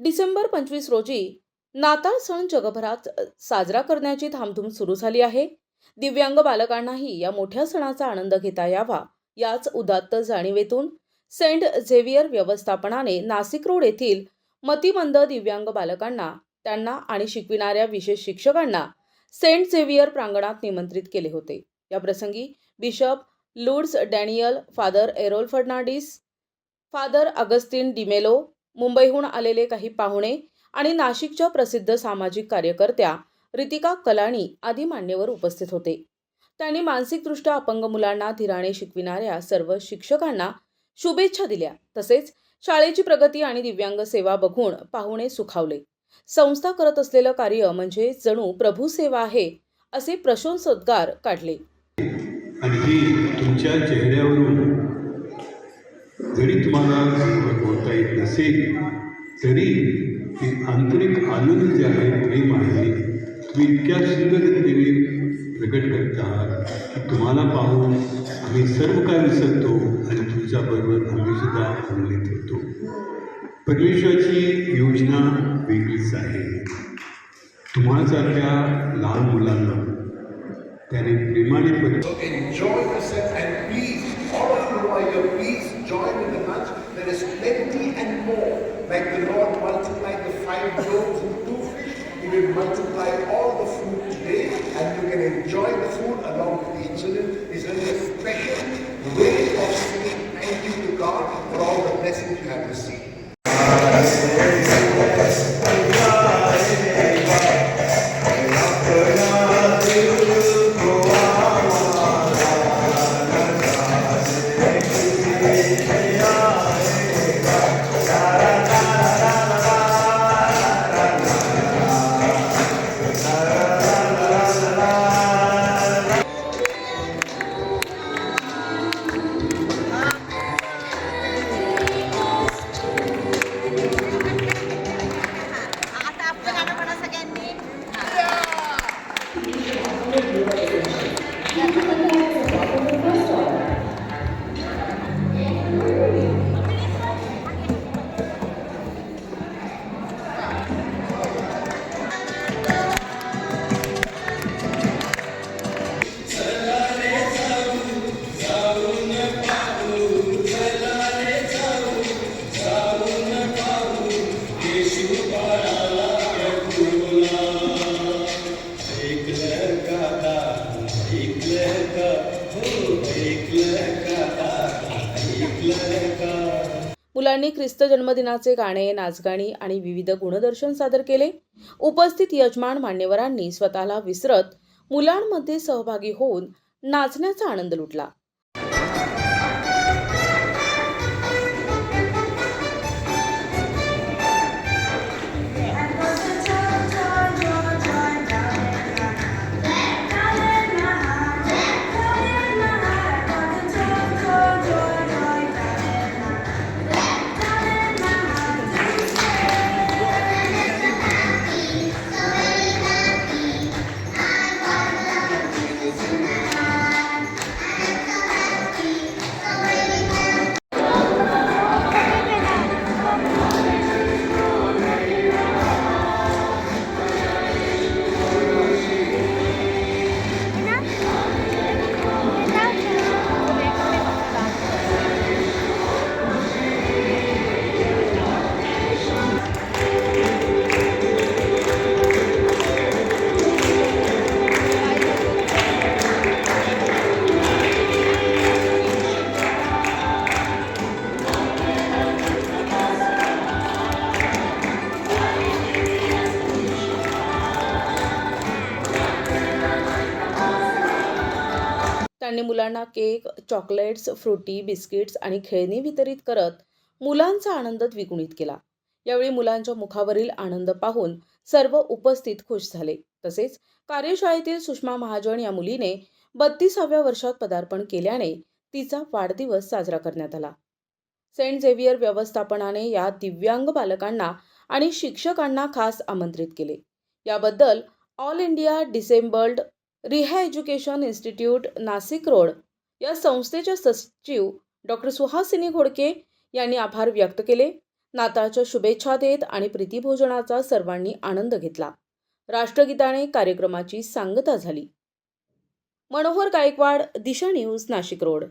डिसेंबर पंचवीस रोजी नाताळ सण जगभरात साजरा करण्याची धामधूम सुरू झाली आहे. दिव्यांग बालकांनाही या मोठ्या सणाचा आनंद घेता यावा याच उदात्त जाणीवेतून सेंट झेवियर व्यवस्थापनाने नाशिक रोड येथील मतिमंद दिव्यांग बालकांना त्यांना आणि शिकविणाऱ्या विशेष शिक्षकांना सेंट झेवियर प्रांगणात निमंत्रित केले होते. या प्रसंगी bishop Lourdes Daniel father Errol Fernandes father Augustine D'Mello मुंबईहून आलेले काही पाहुणे आणि नाशिकच्या प्रसिद्ध सामाजिक कार्यकर्त्या रितिका कलाणी आदी मान्यवर उपस्थित होते. त्यांनी मानसिकदृष्ट्या अपंग मुलांना धीराणे शिकविणाऱ्या सर्व शिक्षकांना शुभेच्छा दिल्या. तसेच शाळेची प्रगती आणि दिव्यांग सेवा बघून पाहुणे सुखावले. संस्था करत असलेलं कार्य म्हणजे जणू प्रभू सेवा आहे असे प्रशंसोद्गार काढले. तुमच्या चेहऱ्यावरून जरी तुम्हाला बोलता येत तरी ते आंतरिक आनंद जे आहे प्रेम आहे तुम्ही इतक्या सुंदर रीतीने प्रकट करत आहात की तुम्हाला पाहून आम्ही सर्व काय विसरतो आणि तुमच्याबरोबर आम्ही सुद्धा आनंदित होतो. परमेश्वराची योजना वेगळीच आहे. तुम्हासारख्या लहान मुलांना त्याने प्रेमाने पर more. Like the Lord multiplied the five loaves and two fish, He will multiply all the food today, and you can enjoy the food along मुलांनी ख्रिस्त जन्मदिनाचे गाणे नाचगाणी आणि विविध गुणदर्शन सादर केले. उपस्थित यजमान मान्यवरांनी स्वतःला विसरत मुलांमध्ये सहभागी होऊन नाचण्याचा आनंद लुटला. त्यांनी मुलांना केक चॉकलेट्स फ्रुटी बिस्किट्स आणि खेळणी वितरित करत मुलांचा आनंद द्विगुणित केला. यावेळी मुलांच्या मुखावरील आनंद पाहून सर्व उपस्थित खुश झाले. तसेच कार्यशाळेतील सुषमा महाजन या मुलीने बत्तीसाव्या वर्षात पदार्पण केल्याने तिचा वाढदिवस साजरा करण्यात आला. सेंट झेवियर व्यवस्थापनाने या दिव्यांग बालकांना आणि शिक्षकांना खास आमंत्रित केले. याबद्दल ऑल इंडिया डिसेंबल्ड रिहा एज्युकेशन इन्स्टिट्यूट नाशिक रोड. या संस्थेच्या सचिव डॉक्टर सुहासिनी घोडके यांनी आभार व्यक्त केले. नाताळच्या शुभेच्छा देत आणि प्रीतीभोजनाचा सर्वांनी आनंद घेतला. राष्ट्रगीताने कार्यक्रमाची सांगता झाली. Manohar Gaikwad Disha news Nashik road.